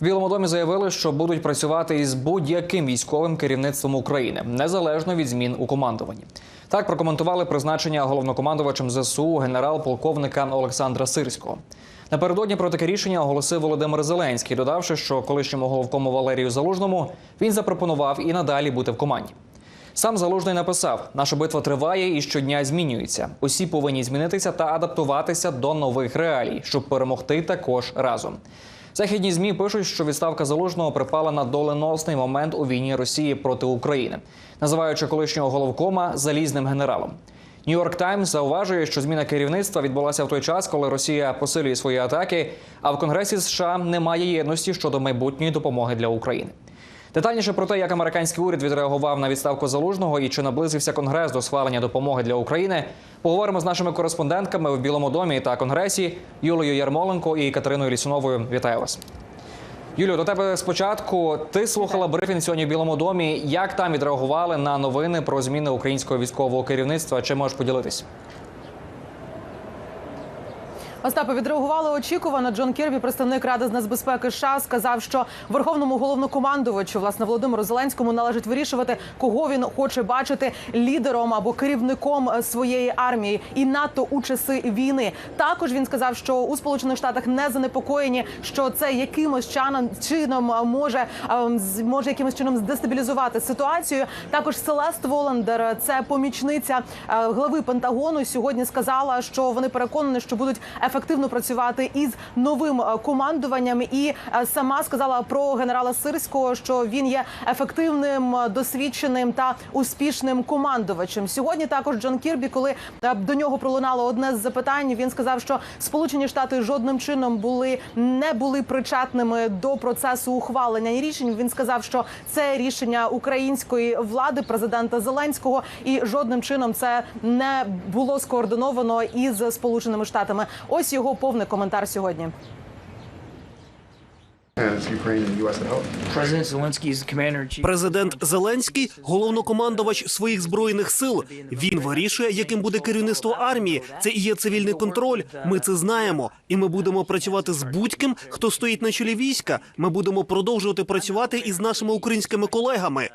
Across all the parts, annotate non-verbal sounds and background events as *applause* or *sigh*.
В Білому домі заявили, що будуть працювати із будь-яким військовим керівництвом України, незалежно від змін у командуванні. Так прокоментували призначення головнокомандувачем ЗСУ генерал-полковника Олександра Сирського. Напередодні про таке рішення оголосив Володимир Зеленський, додавши, що колишньому головкому Валерію Залужному він запропонував і надалі бути в команді. Сам Залужний написав: наша битва триває і щодня змінюється. Усі повинні змінитися та адаптуватися до нових реалій, щоб перемогти також разом. Західні змі пишуть, що відставка залужного припала на доленосний момент у війні Росії проти України, називаючи колишнього головкома залізним генералом. Нью-Йорк Таймс зауважує, що зміна керівництва відбулася в той час, коли Росія посилює свої атаки, а в Конгресі США немає єдності щодо майбутньої допомоги для України. Детальніше про те, як американський уряд відреагував на відставку залужного і чи наблизився конгрес до схвалення допомоги для України, поговоримо з нашими кореспондентками в Білому домі та Конгресі Юлією Ярмоленко і Катериною Лісуновою. Вітаю вас. Юлію, до тебе спочатку. Ти слухала брифінг сьогодні в Білому домі. Як там відреагували на новини про зміни українського військового керівництва? Чи можеш поділитись? Остапе відреагували очікувано. Джон Кірбі, представник ради з нацбезпеки США, сказав, що верховному головнокомандувачу, власне, Володимиру Зеленському належить вирішувати, кого він хоче бачити лідером або керівником е, своєї армії, і НАТО у часи війни. Також він сказав, що у Сполучених Штатах не занепокоєні, що це якимось чином е, може е, з- може якимось чином здестабілізувати ситуацію. Також Селест Воландер, це помічниця е, глави Пентагону, сьогодні сказала, що вони переконані, що будуть ефективно працювати із новим е, командуванням. І е, сама сказала про генерала Сирського, що він є ефективним, е, досвідченим та успішним командувачем. Сьогодні також Джон Кірбі, коли до нього пролунало одне з запитань, він сказав, що Сполучені Штати жодним чином були не були причетними до процесу ухвалення рішень. Він сказав, що це рішення української влади, президента Зеленського, і жодним чином це не було скоординовано із Сполученими Штатами. Ось його повний коментар сьогодні. Президент Зеленський головнокомандувач своїх збройних сил. Він вирішує, яким буде керівництво армії. Це і є цивільний контроль. Ми це знаємо, і ми будемо працювати з будь-ким, хто стоїть на чолі війська. Ми будемо продовжувати працювати із нашими українськими колегами.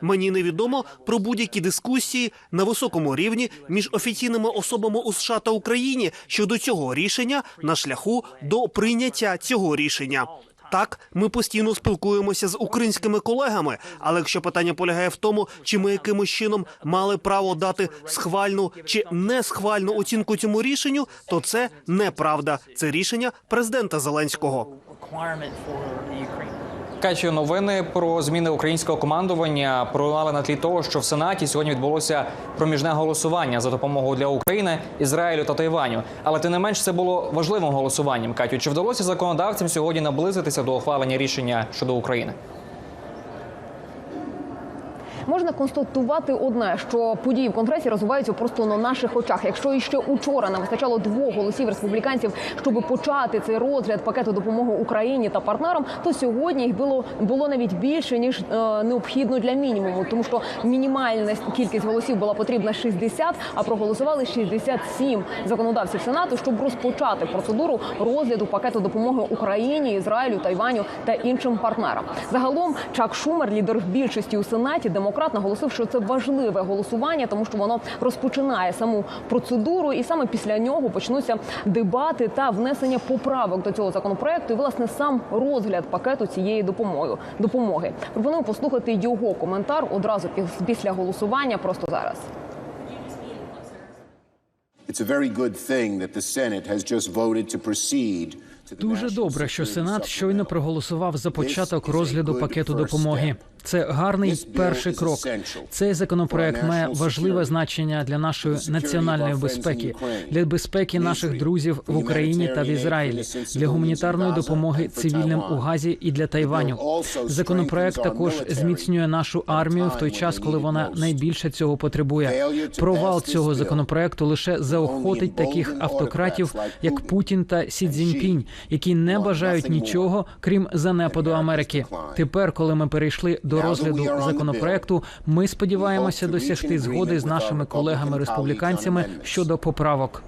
Мені невідомо про будь-які дискусії на високому рівні між офіційними особами у США та Україні щодо цього рішення на шляху до прийняття цього рішення. Так, ми постійно спілкуємося з українськими колегами. Але якщо питання полягає в тому, чи ми якимось чином мали право дати схвальну чи не схвальну оцінку цьому рішенню, то це неправда. Це рішення президента Зеленського. Requirement for the Ukraine. Качі новини про зміни українського командування пролунали на тлі того, що в Сенаті сьогодні відбулося проміжне голосування за допомогу для України, Ізраїлю та Тайваню. Але тим не менш це було важливим голосуванням. Катю, чи вдалося законодавцям сьогодні наблизитися до ухвалення рішення щодо України? Можна констатувати одне, що події в конгресі розвиваються просто на наших очах. Якщо іще учора не вистачало двох голосів республіканців, щоб почати цей розгляд пакету допомоги Україні та партнерам, то сьогодні їх було було навіть більше ніж е, необхідно для мінімуму, тому що мінімальна кількість голосів була потрібна 60, а проголосували 67 законодавців сенату, щоб розпочати процедуру розгляду пакету допомоги Україні, Ізраїлю, Тайваню та іншим партнерам. Загалом Чак Шумер, лідер більшості у сенаті, демократ, наголосив, що це важливе голосування, тому що воно розпочинає саму процедуру, і саме після нього почнуться дебати та внесення поправок до цього законопроекту. І власне сам розгляд пакету цієї допомоги. Допомоги пропоную послухати його коментар одразу після голосування. Просто зараз. It's a very good thing that the Senate has just voted to proceed Дуже добре, що Сенат щойно проголосував за початок розгляду пакету допомоги. Це гарний перший крок. Цей законопроект має важливе значення для нашої національної безпеки, для безпеки наших друзів в Україні та в Ізраїлі, для гуманітарної допомоги цивільним у Газі і для Тайваню. Законопроект також зміцнює нашу армію в той час, коли вона найбільше цього потребує. Провал цього законопроекту лише заохотить таких автократів, як Путін та Сі Цзіньпінь, які не бажають нічого, крім занепаду Америки. Тепер, коли ми перейшли до That розгляду законопроекту, ми сподіваємося досягти згоди з нашими колегами республіканцями щодо поправок.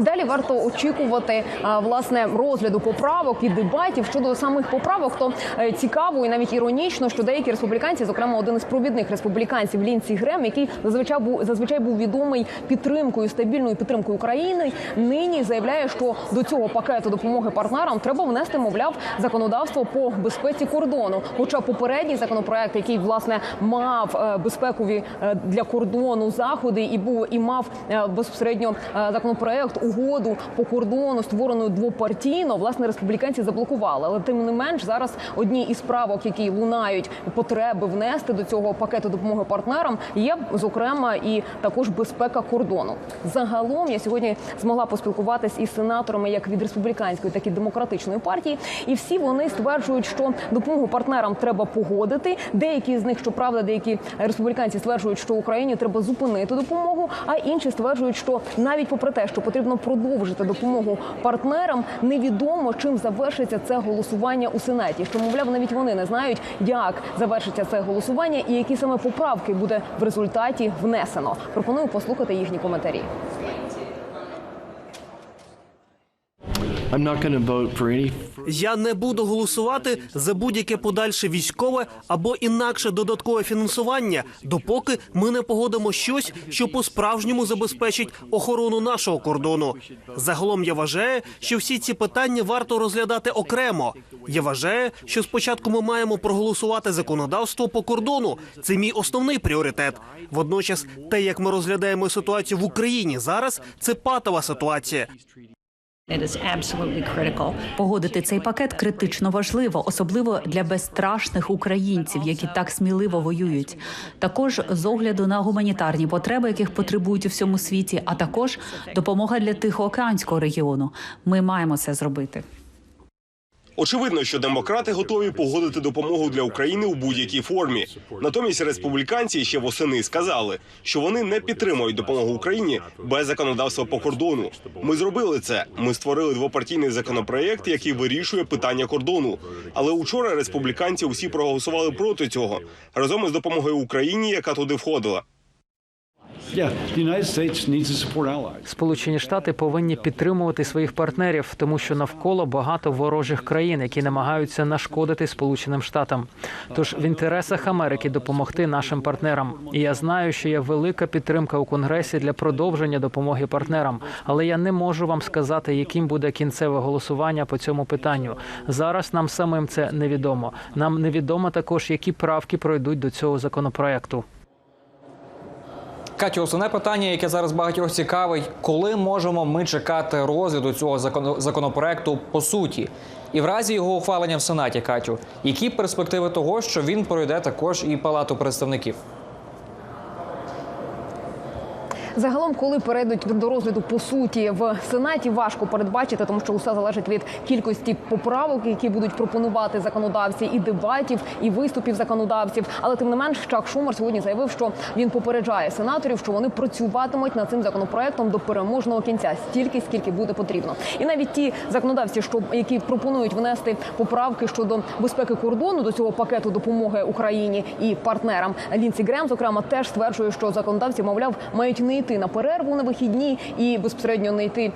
Далі варто очікувати власне розгляду поправок і дебатів щодо самих поправок. То е, цікаво і навіть іронічно, що деякі республіканці, зокрема один із провідних республіканців Лінсі Грем, який зазвичай був зазвичай був відомий підтримкою стабільною підтримкою України, нині заявляє, що до цього пакету допомоги партнерам треба внести, мовляв, законодавство по безпеці кордону. Хоча попередній законопроект, який власне мав е, безпекові е, для кордону заходи, і був і мав безпосередньо законопроект угоду по кордону, створену двопартійно, власне республіканці заблокували. Але тим не менш зараз одні із правок, які лунають потреби внести до цього пакету допомоги партнерам, є зокрема і також безпека кордону. Загалом я сьогодні змогла поспілкуватись із сенаторами як від республіканської, так і демократичної партії, і всі вони стверджують, що допомогу партнерам треба погодити. Деякі з них, щоправда, деякі республіканці стверджують, що Україні треба зупинити допомогу, а інші стверджують, що навіть попри те, що потрібно продовжити допомогу партнерам, невідомо чим завершиться це голосування у сенаті. Що мовляв, навіть вони не знають, як завершиться це голосування і які саме поправки буде в результаті внесено. Пропоную послухати їхні коментарі. I'm Я не буду голосувати за будь-яке подальше військове або інакше додаткове фінансування, допоки ми не погодимо щось, що по-справжньому забезпечить охорону нашого кордону. Загалом я вважаю, що всі ці питання варто розглядати окремо. Я вважаю, що спочатку ми маємо проголосувати законодавство по кордону. Це мій основний пріоритет. Водночас, те, як ми розглядаємо ситуацію в Україні зараз, це патова ситуація. Погодити цей пакет критично важливо, особливо для безстрашних українців, які так сміливо воюють. Також з огляду на гуманітарні потреби, яких потребують у всьому світі, а також допомога для Тихоокеанського регіону. Ми маємо це зробити. Очевидно, що демократи готові погодити допомогу для України у будь-якій формі. Натомість республіканці ще восени сказали, що вони не підтримують допомогу Україні без законодавства по кордону. Ми зробили це. Ми створили двопартійний законопроєкт, який вирішує питання кордону. Але учора республіканці усі проголосували проти цього разом із допомогою Україні, яка туди входила. Сполучені Штати повинні підтримувати своїх партнерів, тому що навколо багато ворожих країн, які намагаються нашкодити Сполученим Штатам. Тож в інтересах Америки допомогти нашим партнерам. І я знаю, що є велика підтримка у Конгресі для продовження допомоги партнерам. Але я не можу вам сказати, яким буде кінцеве голосування по цьому питанню. Зараз нам самим це невідомо. Нам невідомо також, які правки пройдуть до цього законопроекту. Катю, основне питання, яке зараз багатьох цікавить, коли можемо ми чекати розгляду цього закон- законопроекту по суті? І в разі його ухвалення в Сенаті, Катю, які перспективи того, що він пройде також і Палату представників? Загалом, коли перейдуть до розгляду по суті в сенаті, важко передбачити, тому що усе залежить від кількості поправок, які будуть пропонувати законодавці, і дебатів, і виступів законодавців. Але тим не менш, Чак Шумер сьогодні заявив, що він попереджає сенаторів, що вони працюватимуть над цим законопроектом до переможного кінця, стільки скільки буде потрібно. І навіть ті законодавці, що які пропонують внести поправки щодо безпеки кордону до цього пакету допомоги Україні і партнерам, Лінсі Грем, зокрема, теж стверджує, що законодавці, мовляв, мають не йти на перерву на вихідні і безпосередньо не йти,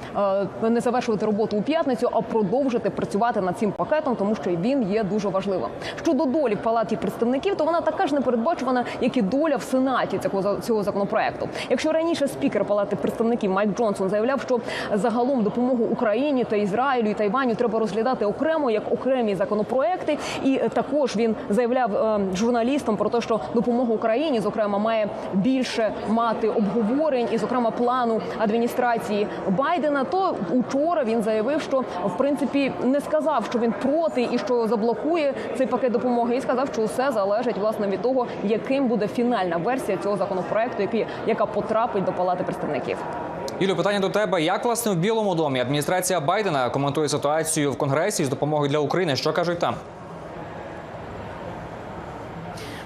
е, не завершувати роботу у п'ятницю, а продовжити працювати над цим пакетом, тому що він є дуже важливим. Щодо долі в палаті представників, то вона така ж непередбачувана, як і доля в сенаті цього цього законопроекту. Якщо раніше спікер палати представників Майк Джонсон заявляв, що загалом допомогу Україні та Ізраїлю і Тайваню треба розглядати окремо як окремі законопроекти, і також він заявляв е, журналістам про те, що допомога Україні, зокрема, має більше мати обговорень і, зокрема, плану адміністрації Байдена. То учора він заявив, що в принципі не сказав, що він проти і що заблокує цей пакет допомоги, і сказав, що все залежить власне від того, яким буде фінальна версія цього законопроекту, який яка потрапить до палати представників. Юлю, питання до тебе: як власне в Білому домі адміністрація Байдена коментує ситуацію в Конгресі з допомогою для України? Що кажуть там?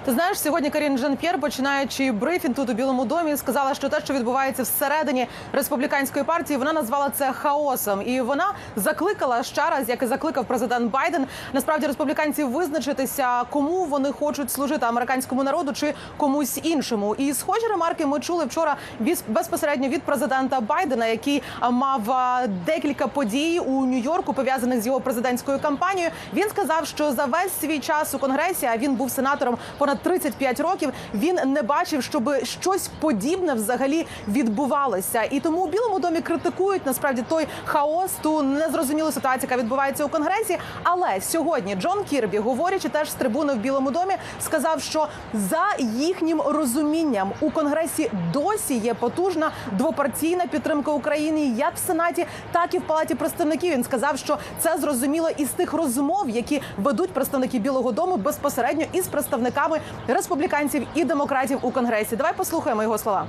Ти знаєш, сьогодні Карін Жан-П'єр, починаючи брифінг тут у Білому домі, сказала, що те, що відбувається всередині республіканської партії, вона назвала це хаосом. І вона закликала ще раз, як і закликав президент Байден, насправді республіканців визначитися, кому вони хочуть служити американському народу чи комусь іншому. І схожі ремарки ми чули вчора безпосередньо від президента Байдена, який мав декілька подій у Нью-Йорку пов'язаних з його президентською кампанією. Він сказав, що за весь свій час у конгресі, а він був сенатором понад 35 років. Він не бачив, щоб щось подібне взагалі відбувалося. І тому у Білому домі критикують насправді той хаос, ту незрозумілу ситуацію, яка відбувається у конгресі. Але сьогодні Джон Кірбі, говорячи теж з трибуни в Білому домі, сказав, що за їхнім розумінням у конгресі досі є потужна двопартійна підтримка України як в сенаті, так і в палаті представників. Він сказав, що це зрозуміло із тих розмов, які ведуть представники Білого Дому безпосередньо із представниками республіканців і демократів у конгресі. Давай послухаємо його слова.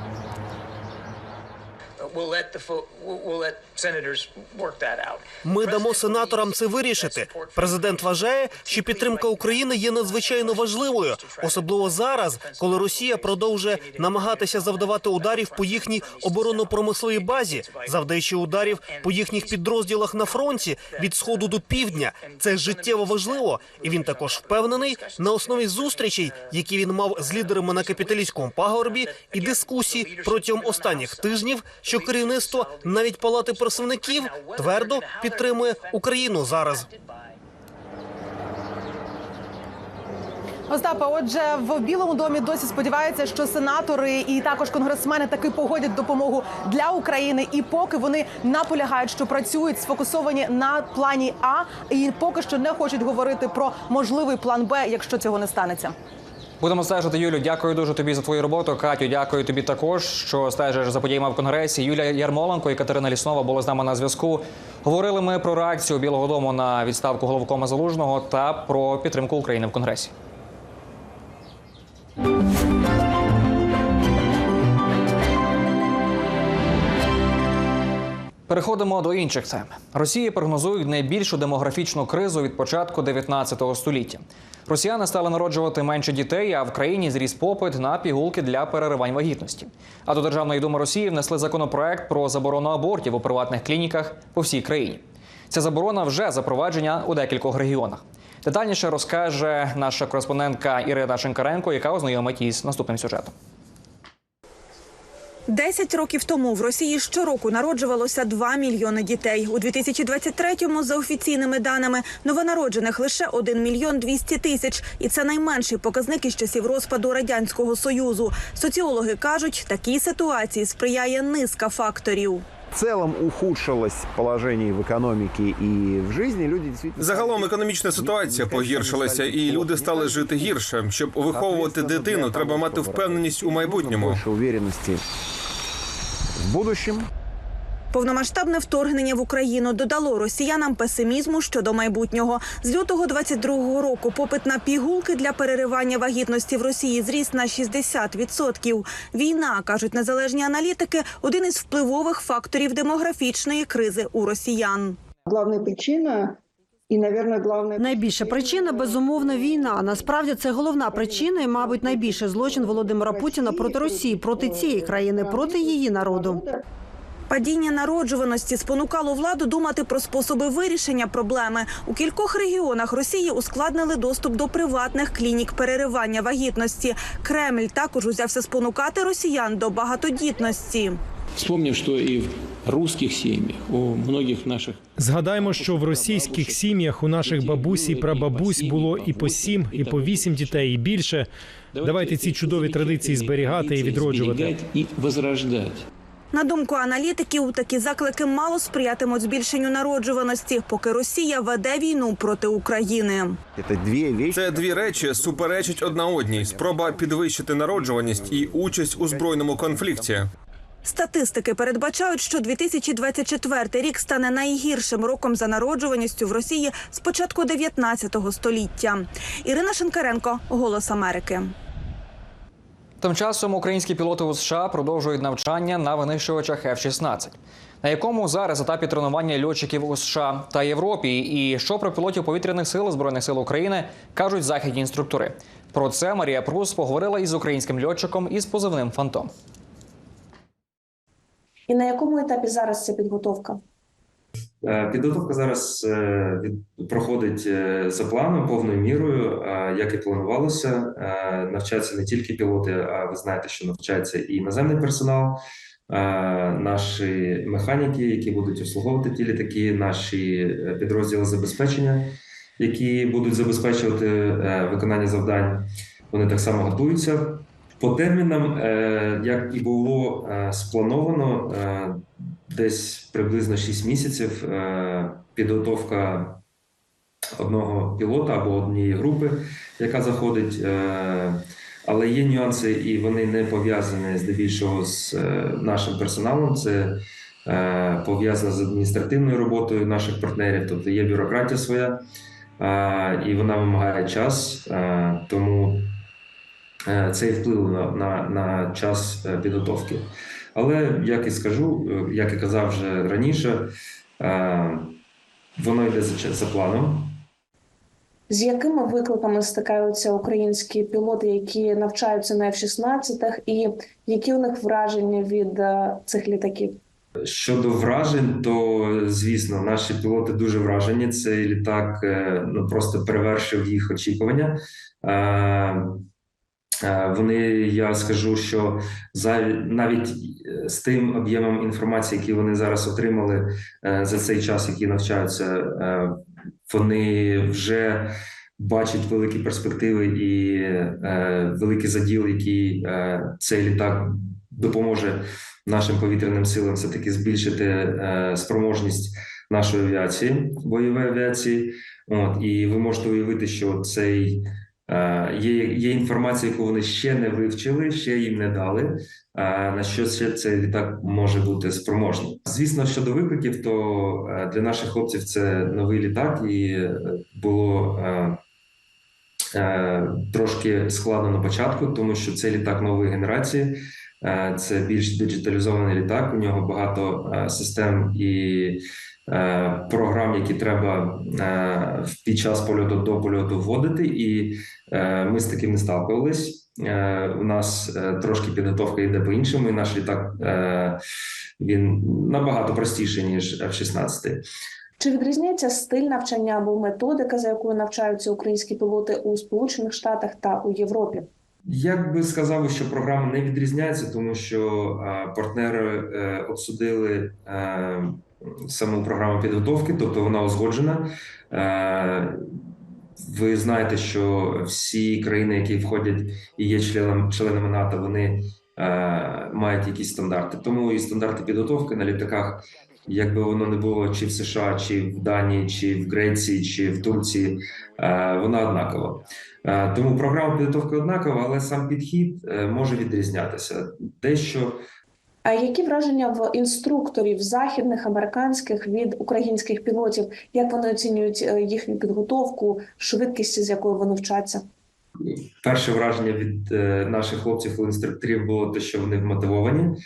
Ми дамо сенаторам це вирішити. Президент вважає, що підтримка України є надзвичайно важливою, особливо зараз, коли Росія продовжує намагатися завдавати ударів по їхній оборонно-промисловій базі, завдаючи ударів по їхніх підрозділах на фронті від сходу до півдня. Це життєво важливо, і він також впевнений на основі зустрічей, які він мав з лідерами на капіталістському пагорбі, і дискусій протягом останніх тижнів, що керівництво навіть палати представників твердо підтримує Україну зараз. Остапа, отже, в Білому домі досі сподіваються, що сенатори і також конгресмени таки погодять допомогу для України. І поки вони наполягають, що працюють сфокусовані на плані А, і поки що не хочуть говорити про можливий план Б, якщо цього не станеться. Будемо стежити, Юлю. Дякую дуже тобі за твою роботу. Катю, дякую тобі також, що стежиш за подіями в конгресі. Юлія Ярмоленко і Катерина Ліснова були з нами на зв'язку. Говорили ми про реакцію Білого Дому на відставку головкома Залужного та про підтримку України в конгресі. Переходимо до інших тем. Росії прогнозують найбільшу демографічну кризу від початку 19 століття. Росіяни стали народжувати менше дітей, а в країні зріс попит на пігулки для переривань вагітності. А до Державної думи Росії внесли законопроект про заборону абортів у приватних клініках по всій країні. Ця заборона вже запроваджена у декількох регіонах. Детальніше розкаже наша кореспондентка Ірина Шинкаренко, яка ознайомить із наступним сюжетом. Десять років тому в Росії щороку народжувалося 2 мільйони дітей. У 2023-му, за офіційними даними, новонароджених лише 1 мільйон 200 тисяч. І це найменший показник із часів розпаду Радянського Союзу. Соціологи кажуть, такій ситуації сприяє низка факторів. В целом ухудшилось положение в экономике и в жизни. Люди действительно... Загалом економічна ситуація погіршилася, і люди стали жити гірше. Щоб виховувати дитину, треба мати впевненість у майбутньому. Больше уверенности в будущем. Повномасштабне вторгнення в Україну додало росіянам песимізму щодо майбутнього. З лютого 22-го року попит на пігулки для переривання вагітності в Росії зріс на 60%. Війна, кажуть незалежні аналітики, один із впливових факторів демографічної кризи у росіян. Главная причина і, наверное, главная... Найбільша причина безумовно війна. Насправді це головна причина, і, мабуть, найбільший злочин Володимира Путіна проти Росії, проти цієї країни, проти її народу. Падіння народжуваності спонукало владу думати про способи вирішення проблеми. У кількох регіонах Росії ускладнили доступ до приватних клінік переривання вагітності. Кремль також узявся спонукати росіян до багатодітності. Вспомнив, що і в русських сім'ях, у многих наших Згадаємо, що в російських сім'ях у наших бабусі і прабабусь було і по сім, і по вісім дітей, і більше. Давайте ці чудові традиції зберігати і відроджувати. і возрождати. На думку аналітиків, такі заклики мало сприятимуть збільшенню народжуваності, поки Росія веде війну проти України. Це дві речі суперечать одна одній: спроба підвищити народжуваність і участь у збройному конфлікті. Статистики передбачають, що 2024 рік стане найгіршим роком за народжуваністю в Росії з початку 19 століття. Ірина Шинкаренко, Голос Америки. Тим часом українські пілоти у США продовжують навчання на винищувачах F-16. На якому зараз етапі тренування льотчиків у США та Європі, і що про пілотів повітряних сил збройних сил України кажуть західні інструктори. Про це Марія Прус поговорила із українським льотчиком із позивним Фантом. І на якому етапі зараз ця підготовка? Е, Підготовка зараз е, проходить е, за планом повною мірою, як і планувалося. Навчаються не тільки пілоти, а ви знаєте, що навчається і іноземний персонал, наші механіки, які будуть обслуговувати ті літаки, наші підрозділи забезпечення, які будуть забезпечувати виконання завдань. Вони так само готуються. По термінам, як і було сплановано, десь приблизно 6 місяців е, підготовка одного пілота або однієї групи, яка заходить. е, Але є нюанси, і вони не пов'язані здебільшого з е, нашим персоналом. Це пов'язано з адміністративною роботою наших партнерів, тобто є бюрократія своя, і вона вимагає час. Тому це вплинуло на, на, на час підготовки. Але як і скажу, е, як і казав вже раніше, е, воно йде за, планом. З якими викликами стикаються українські пілоти, які навчаються на F-16, і які у них враження від е, цих літаків? Щодо вражень, то звісно, наші пілоти дуже вражені. Цей літак ну просто перевершив їх очікування. Е, Вони, я скажу, що за навіть е, з тим об'ємом інформації, який вони зараз отримали е, за цей час, який навчаються, вони вже бачать великі перспективи і великий заділ, е, цей літак допоможе нашим повітряним силам все таки збільшити спроможність нашої авіації, бойової авіації. От і ви можете уявити, що цей є, є інформація, яку вони ще не вивчили, ще їм не дали. На що ще цей літак може бути спроможний? Звісно, щодо викликів, то е, для наших хлопців це новий літак, і е, було е, трошки складно на початку, тому що це літак нової генерації. Це більш диджиталізований літак. У нього багато систем і програм, які треба е, під час польоту до польоту вводити. І е, ми з таким не сталкувались. Е, У нас е, трошки підготовка йде по іншому. І наш літак е, він набагато простіший ніж F-16. Чи відрізняється стиль навчання або методика, за якою навчаються українські пілоти у Сполучених Штатах та у Європі? Я би сказав, що програма не відрізняється, тому що е, партнери е, обсудили е, саму програму підготовки, тобто вона узгоджена. Е, ви знаєте, що всі країни, які входять і є членом, членами НАТО, вони е, мають якісь стандарти. Тому і стандарти підготовки на літаках, якби воно не було чи в США, чи в Данії, чи в Греції, чи в Турції, е, вона однакова. Тому програма підготовки однакова, але сам підхід може відрізнятися. Дещо які враження в інструкторів західних американських від українських пілотів? Як вони оцінюють е, їхню підготовку, швидкість, з якою вони вчаться? перше враження від е, наших хлопців інструкторів було те, що вони вмотивовані.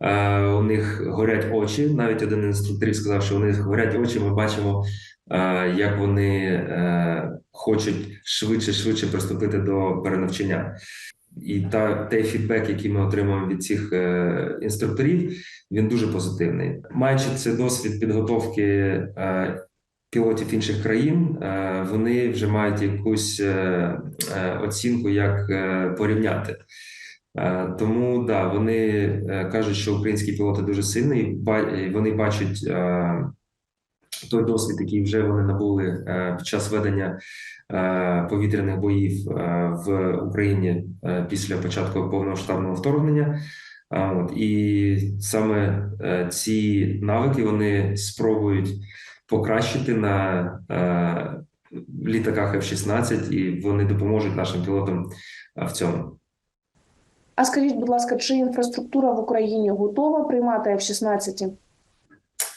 Е, У них горять очі. Навіть один інструкторів сказав, що у них горять очі. Ми бачимо, як вони хочуть швидше швидше приступити до перенавчання. І та той фідбек, який ми отримуємо від цих е, інструкторів, він дуже позитивний. Маючи цей досвід підготовки е, пілотів інших країн, е, вони вже мають якусь е, е, оцінку, як е, порівняти. Е, Тому да, вони е, кажуть, що українські пілоти дуже сильні, вони бачать той досвід, який вже вони набули під час ведення повітряних боїв е, в Україні е, після початку повномасштабного вторгнення. От і саме е, ці навики вони спробують покращити на е, літаках F-16, і вони допоможуть нашим пілотам е, в цьому. А скажіть, будь ласка, чи інфраструктура в Україні готова приймати F-16?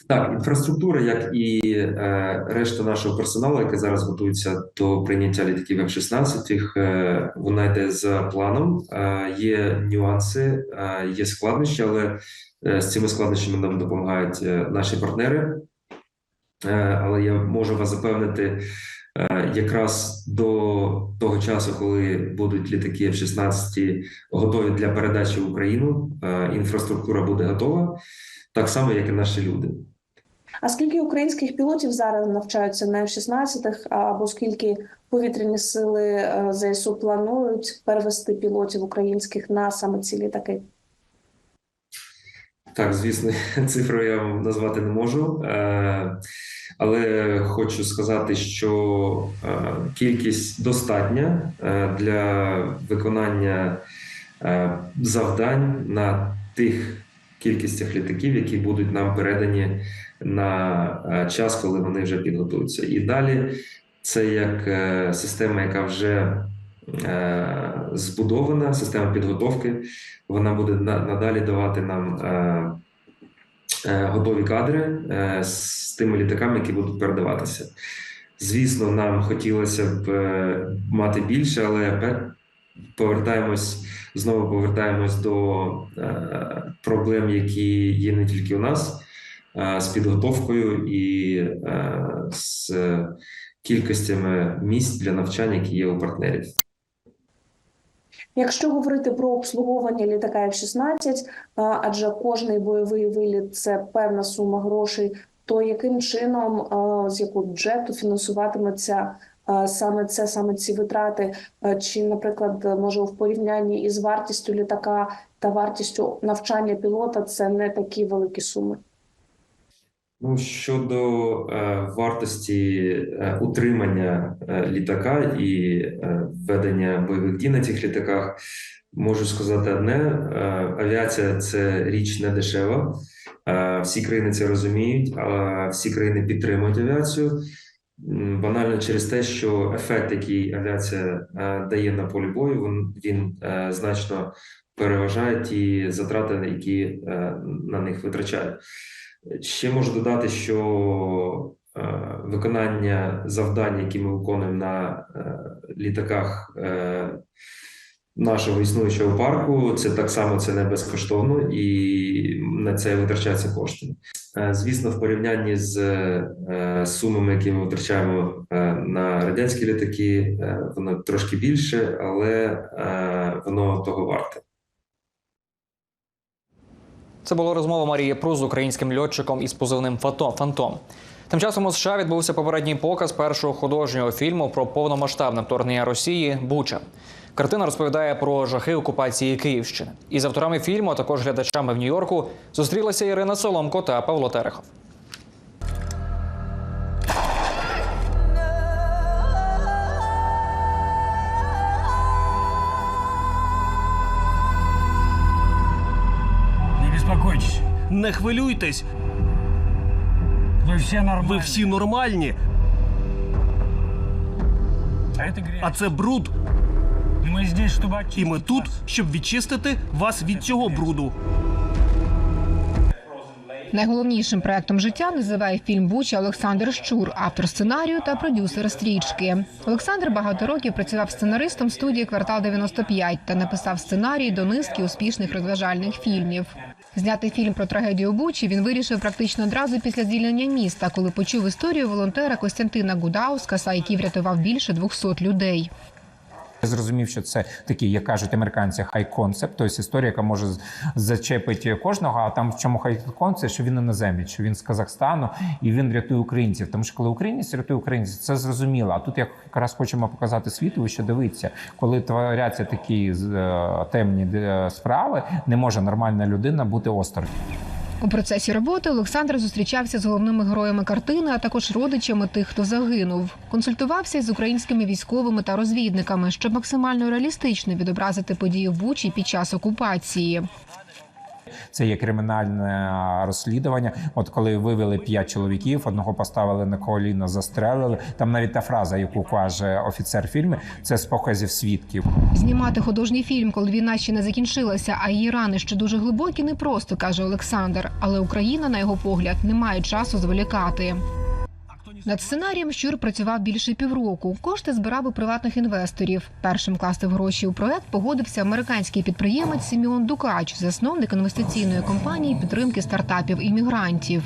Так, інфраструктура, як і е, решта нашого персоналу, який зараз готується до прийняття літаків F-16, е, вона йде за планом. Е, є нюанси, е, є складнощі, але е, з цими складнощами нам допомагають е, наші партнери. Е, але я можу вас запевнити, е, якраз до того часу, коли будуть літаки F-16 готові для передачі в Україну, е, інфраструктура буде готова, так само, як і наші люди. А скільки українських пілотів зараз навчаються на F-16, або скільки повітряні сили е, ЗСУ планують перевести пілотів українських на саме ці літаки? Так, звісно, *laughs* цифру я вам назвати не можу, е, але хочу сказати, що е, кількість достатня для виконання завдань на тих кількістях літаків, які будуть нам передані на е, час, коли вони вже підготуються. І далі це як е, система, яка вже е, збудована, система підготовки. Вона буде надалі давати нам готові кадри з тими літаками, які будуть передаватися. Звісно, нам хотілося б мати більше, але повертаємось знову повертаємось до проблем, які є не тільки у нас, з підготовкою і е, з кількостями місць для навчання, які є у партнерів. Якщо говорити про обслуговування літака F-16, адже кожний бойовий виліт це певна сума грошей, то яким чином з якого бюджету фінансуватиметься саме це, саме ці витрати? Чи, наприклад, може в порівнянні із вартістю літака та вартістю навчання пілота це не такі великі суми? Ну, щодо е, вартості е, утримання е, літака і е, ведення бойових дій на цих літаках, можу сказати одне: е, авіація це річ не дешева. Е, всі країни це розуміють, а всі країни підтримують авіацію. Банально через те, що ефект, який авіація е, дає на полі бою, він, він е, значно переважає ті затрати, які е, на них витрачають. Ще можу додати, що е, виконання завдань, які ми виконуємо на е, літаках е, нашого існуючого парку, це так само це не безкоштовно і на це витрачаються кошти. Звісно, в порівнянні з сумами, які ми витрачаємо на радянські літаки, воно трошки більше, але воно того варте. Це була розмова Марії Прус з українським льотчиком із позивним «Фато- Фантом. Тим часом у США відбувся попередній показ першого художнього фільму про повномасштабне вторгнення Росії Буча. Картина розповідає про жахи окупації Київщини. І з авторами фільму, а також глядачами в Нью-Йорку, зустрілися Ірина Соломко та Павло Терехов. Не хвилюйтесь, Вы все нормальные. ви всі нормальні, А это грязь. а це бруд. И мы здесь, чтобы очистить І ми тут, вас. щоб відчистити вас від цього бруду. Найголовнішим проектом життя називає фільм Буча Олександр Щур, автор сценарію та продюсер стрічки. Олександр багато років працював сценаристом студії Квартал 95 та написав сценарій до низки успішних розважальних фільмів. Зняти фільм про трагедію Бучі він вирішив практично одразу після звільнення міста, коли почув історію волонтера Костянтина Гудаускаса, який врятував більше 200 людей. Зрозумів, що це такий, як кажуть американці, хай концепт, тобто історія, яка може зачепити кожного. А там в чому хай концепт, що він іноземець, що він з Казахстану і він рятує українців. Тому що коли українець рятує українців, це зрозуміло. А тут якраз хочемо показати світу, що дивиться, коли творяться такі е, темні справи, не може нормальна людина бути осторонь. У процесі роботи Олександр зустрічався з головними героями картини, а також родичами тих, хто загинув. Консультувався з українськими військовими та розвідниками, щоб максимально реалістично відобразити події в Бучі під час окупації. Це є кримінальне розслідування. От коли вивели п'ять чоловіків, одного поставили на коліно, застрелили. Там навіть та фраза, яку каже офіцер фільму, це з показів свідків. Знімати художній фільм, коли війна ще не закінчилася, а її рани ще дуже глибокі, не просто каже Олександр. Але Україна, на його погляд, не має часу зволікати. Над сценарієм Щур працював більше півроку. Кошти збирав у приватних інвесторів. Першим класти в гроші у проект погодився американський підприємець Сіміон Дукач, засновник інвестиційної компанії підтримки стартапів іммігрантів.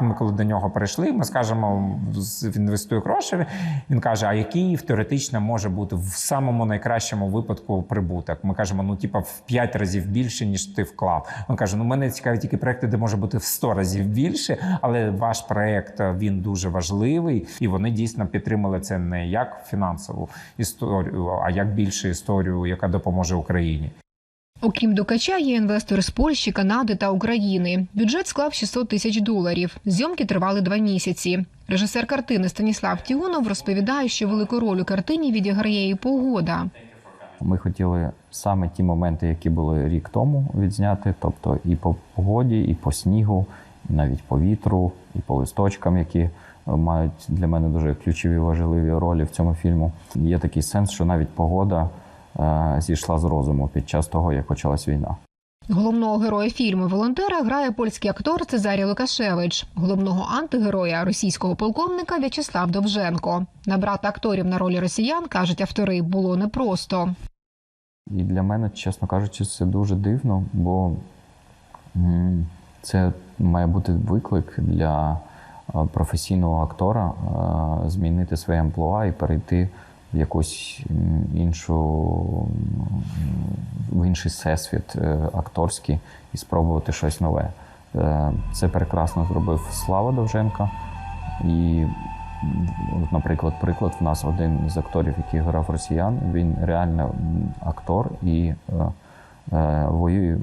Ми коли до нього прийшли, ми скажемо, з- інвестує гроші. Він каже: а який теоретично може бути в самому найкращому випадку прибуток? Ми кажемо, ну типа в 5 разів більше, ніж ти вклав. Він каже: Ну мене цікаві тільки проекти, де може бути в 100 разів більше, але ваш проект він дуже важливий, і вони дійсно підтримали це не як фінансову історію, а як більше історію, яка допоможе Україні. Окрім Дукача, є інвестори з Польщі, Канади та України. Бюджет склав 600 тисяч доларів. Зйомки тривали два місяці. Режисер картини Станіслав Тіонов розповідає, що велику роль у картині відіграє і погода. Ми хотіли саме ті моменти, які були рік тому відзняти, тобто і по погоді, і по снігу, і навіть по вітру, і по листочкам, які е, мають для мене дуже ключові важливі ролі в цьому фільму. Є такий сенс, що навіть погода зійшла з розуму під час того, як почалась війна. Головного героя фільму волонтера грає польський актор Цезарій Лукашевич, головного антигероя російського полковника В'ячеслав Довженко. Набрати акторів на ролі росіян кажуть автори було непросто. І для мене, чесно кажучи, це дуже дивно, бо це має бути виклик для е, професійного актора е, змінити своє амплуа і перейти в якусь іншу в інший всесвіт е, акторський і спробувати щось нове. Е, Це прекрасно зробив Слава Довженка. І, наприклад, приклад в нас один з акторів, який грав росіян, він реально актор і е, воює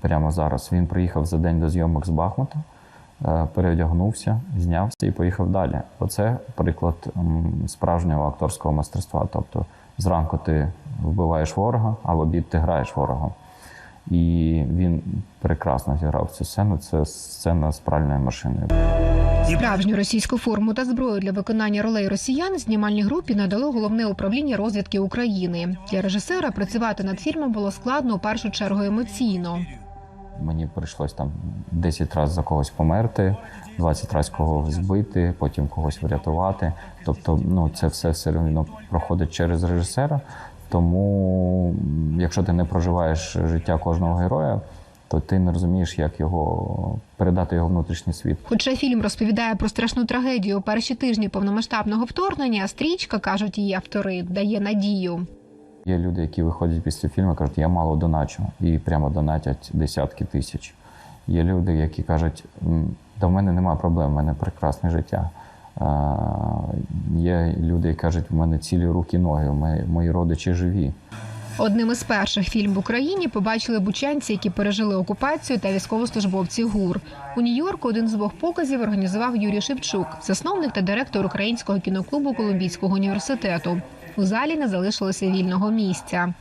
прямо зараз. Він приїхав за день до зйомок з Бахмута, переодягнувся, знявся і поїхав далі. Оце приклад справжнього акторського майстерства. Тобто зранку ти вбиваєш ворога, а в обід ти граєш ворогом. І він прекрасно зіграв цю сцену. Це сцена з пральною машиною. Справжню російську форму та зброю для виконання ролей росіян знімальній групі надало головне управління розвідки України. Для режисера працювати над фільмом було складно у першу чергу емоційно. Мені прийшлось там 10 разів за когось померти, 20 разів когось збити, потім когось врятувати. Тобто, ну це все все одно проходить через режисера. Тому, якщо ти не проживаєш життя кожного героя, то ти не розумієш, як його передати його внутрішній світ. Хоча фільм розповідає про страшну трагедію перші тижні повномасштабного вторгнення, стрічка кажуть її автори, дає надію. Є люди, які виходять після фільму кажуть, я мало доначу, і прямо донатять десятки тисяч. Є люди, які кажуть, «М, та в мене немає проблем, в мене прекрасне життя. Є люди, які кажуть, в мене цілі руки, ноги, мої, мої родичі живі. Одним із перших фільм в Україні побачили бучанці, які пережили окупацію та військовослужбовці ГУР. У Нью-Йорку один з двох показів організував Юрій Шевчук, засновник та директор українського кіноклубу Колумбійського університету. У залі не залишилося вільного місця.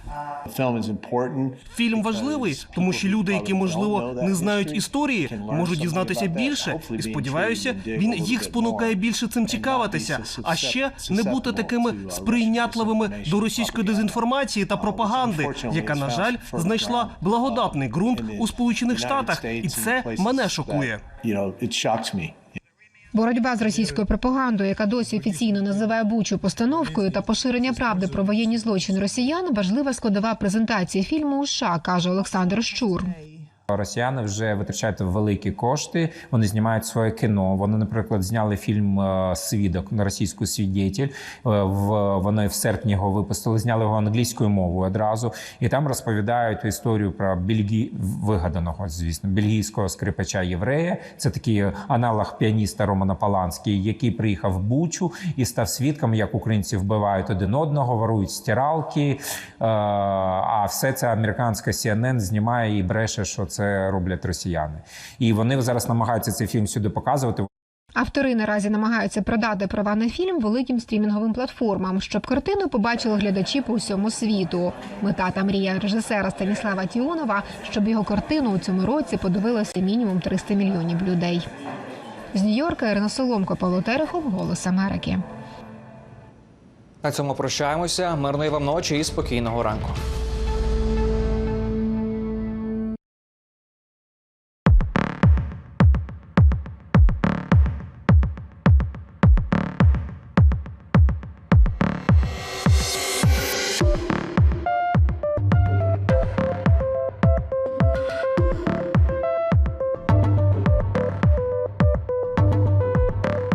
Фільм важливий, тому що люди, які можливо не знають історії, можуть дізнатися більше. І сподіваюся, він їх спонукає більше цим цікавитися, а ще не бути такими сприйнятливими до російської дезінформації та пропаганди, яка на жаль знайшла благодатний ґрунт у Сполучених Штатах, і це мене шокує. Боротьба з російською пропагандою, яка досі офіційно називає Бучу постановкою та поширення правди про воєнні злочини росіян, важлива складова презентації фільму США, каже Олександр Щур. Росіяни вже витрачають великі кошти. Вони знімають своє кіно. Вони, наприклад, зняли фільм е, Свідок на російську свідетель. Е, В вони в серпні його випустили, зняли його англійською мовою одразу, і там розповідають історію про бельгі... вигаданого, звісно, бельгійського скрипача єврея. Це такий аналог піаніста Романа Паланський, який приїхав в Бучу і став свідком, як українці вбивають один одного, ворують стиралки. Е, А все це американська CNN знімає і бреше, що це роблять росіяни. І вони зараз намагаються цей фільм сюди показувати. Автори наразі намагаються продати права на фільм великим стрімінговим платформам, щоб картину побачили глядачі по всьому світу. Мета та мрія режисера Станіслава Тіонова, щоб його картину у цьому році подивилося мінімум 300 мільйонів людей. З Нью-Йорка Ірина Соломко, Павло Терехов, Голос Америки. На цьому прощаємося. Мирної вам ночі і спокійного ранку.